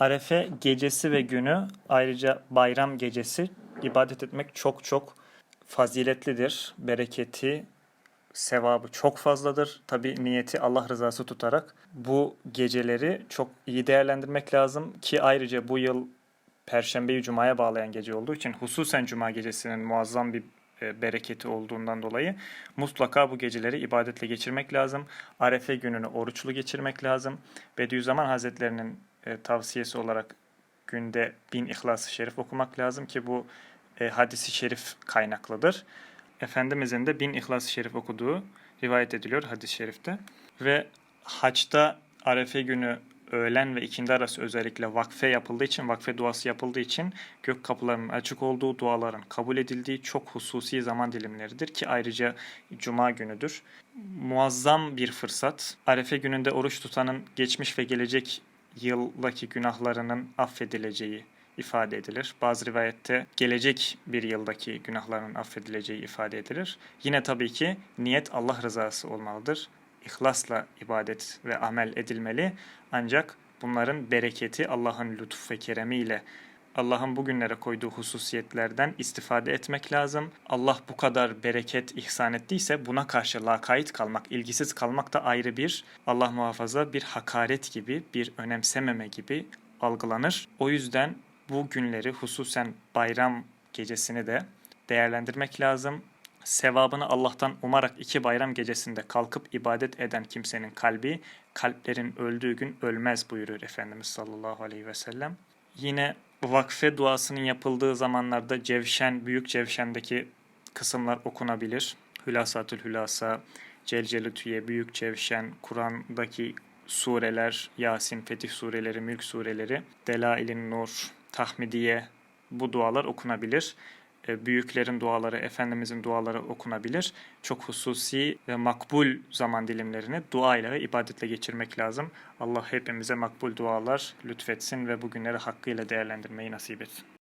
Arefe gecesi ve günü ayrıca bayram gecesi ibadet etmek çok çok faziletlidir. Bereketi, sevabı çok fazladır. Tabi niyeti Allah rızası tutarak bu geceleri çok iyi değerlendirmek lazım ki ayrıca bu yıl Perşembeyi Cuma'ya bağlayan gece olduğu için hususen Cuma gecesinin muazzam bir e, bereketi olduğundan dolayı mutlaka bu geceleri ibadetle geçirmek lazım. Arefe gününü oruçlu geçirmek lazım. Bediüzzaman Hazretlerinin e, tavsiyesi olarak günde bin İhlas-ı Şerif okumak lazım ki bu e, hadisi şerif kaynaklıdır. Efendimizin de bin İhlas-ı Şerif okuduğu rivayet ediliyor hadis-i şerifte. Ve haçta Arefe günü öğlen ve ikindi arası özellikle vakfe yapıldığı için, vakfe duası yapıldığı için gök kapılarının açık olduğu, duaların kabul edildiği çok hususi zaman dilimleridir ki ayrıca cuma günüdür. Muazzam bir fırsat. Arefe gününde oruç tutanın geçmiş ve gelecek yıldaki günahlarının affedileceği ifade edilir. Bazı rivayette gelecek bir yıldaki günahların affedileceği ifade edilir. Yine tabii ki niyet Allah rızası olmalıdır. İhlasla ibadet ve amel edilmeli. Ancak bunların bereketi Allah'ın lütuf ve keremiyle Allah'ın bugünlere koyduğu hususiyetlerden istifade etmek lazım. Allah bu kadar bereket ihsan ettiyse buna karşı lakayt kalmak, ilgisiz kalmak da ayrı bir Allah muhafaza bir hakaret gibi, bir önemsememe gibi algılanır. O yüzden bu günleri hususen bayram gecesini de değerlendirmek lazım. Sevabını Allah'tan umarak iki bayram gecesinde kalkıp ibadet eden kimsenin kalbi kalplerin öldüğü gün ölmez buyuruyor Efendimiz sallallahu aleyhi ve sellem. Yine vakfe duasının yapıldığı zamanlarda Cevşen, Büyük Cevşen'deki kısımlar okunabilir. Hülasatül Hülasa, Celcelütüye, Büyük Cevşen, Kur'an'daki sureler, Yasin, Fetih sureleri, Mülk sureleri, Delailin Nur, Tahmidiye bu dualar okunabilir. E, Büyüklerin duaları, Efendimizin duaları okunabilir. Çok hususi ve makbul zaman dilimlerini dua ile ve ibadetle geçirmek lazım. Allah hepimize makbul dualar lütfetsin ve bugünleri hakkıyla değerlendirmeyi nasip etsin.